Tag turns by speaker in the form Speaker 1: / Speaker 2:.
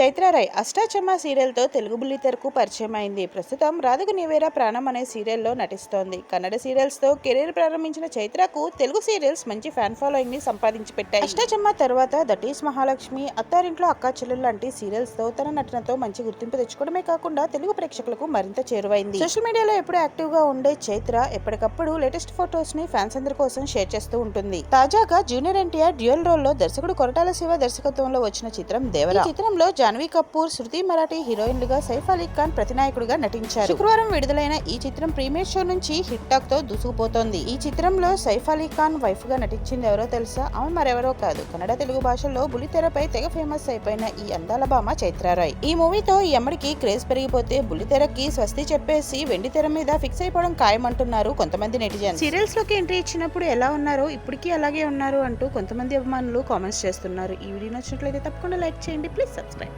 Speaker 1: చైత్రారాయ్ అష్టాచమ్మ సీరియల్తో తెలుగు బుల్లితెరకు పరిచయం అయింది ప్రస్తుతం రాధకు నివేరా ప్రాణం అనే సీరియల్లో నటిస్తోంది. కన్నడ సీరియల్స్తో కెరీర్ ప్రారంభించిన చైత్రకు తెలుగు సీరియల్స్ మంచి ఫ్యాన్ ఫాలోయింగ్ని సంపాదించి పెట్టాయి. అష్టాచమ్మ తర్వాత దట్ ఈస్ మహాలక్ష్మి అత్తారింట్లో అక్కా చెల్లెలు లాంటి సీరియల్స్తో తన నటనతో మంచి గుర్తింపు తెచ్చుకోవడమే కాకుండా తెలుగు ప్రేక్షకులకు మరింత చేరువైంది. సోషల్ మీడియాలో ఎప్పుడు యాక్టివ్గా ఉండే చైత్ర ఎప్పటికప్పుడు లేటెస్ట్ ఫొటోస్ని ఫ్యాన్స్ అందరి కోసం షేర్ చేస్తూ ఉంటుంది. తాజాగా జూనియర్ ఎన్టీఆర్ డ్యూయల్ రోల్లో దర్శకుడు కొరటాల శివ దర్శకత్వంలో వచ్చిన చిత్రం దేవరా. చిత్రంలో జాన్వీ కపూర్ శృతి మరాఠీ హీరోయిన్లుగా సైఫ్ అలీ ఖాన్ ప్రతినాయకుడిగా నటించారు. శుక్రవారం విడుదలైన ఈ చిత్రం ప్రీమియర్ షో నుంచి హిట్ టాక్తో దూసుకుపోతోంది. ఈ చిత్రంలో సైఫ్ అలీ ఖాన్ వైఫ్గా నటించింది ఎవరో తెలుసా? ఆమె మరెవరో కాదు. కన్నడ తెలుగు భాషలో బుల్లితెరపై తెగ ఫేమస్ అయిపోయిన ఈ అందాల భామ చైత్రారాయ్. ఈ మూవీతో ఈ అమ్మడికి క్రేజ్ పెరిగిపోతే బుల్లితెరకి స్వస్తి చెప్పేసి వెండి తెర మీద ఫిక్స్ అయిపోవడం ఖాయమంటున్నారు కొంతమంది నెటిజన్ సీరియల్స్లోకి ఎంట్రీ ఇచ్చినప్పుడు ఎలా ఉన్నారో ఇప్పటికీ అలాగే ఉన్నారు అంటూ కొంతమంది అభిమానులు కామెంట్స్ చేస్తున్నారు. ఈ వీడియో నచ్చినట్లయితే తప్పకుండా లైక్ చేయండి. Please subscribe.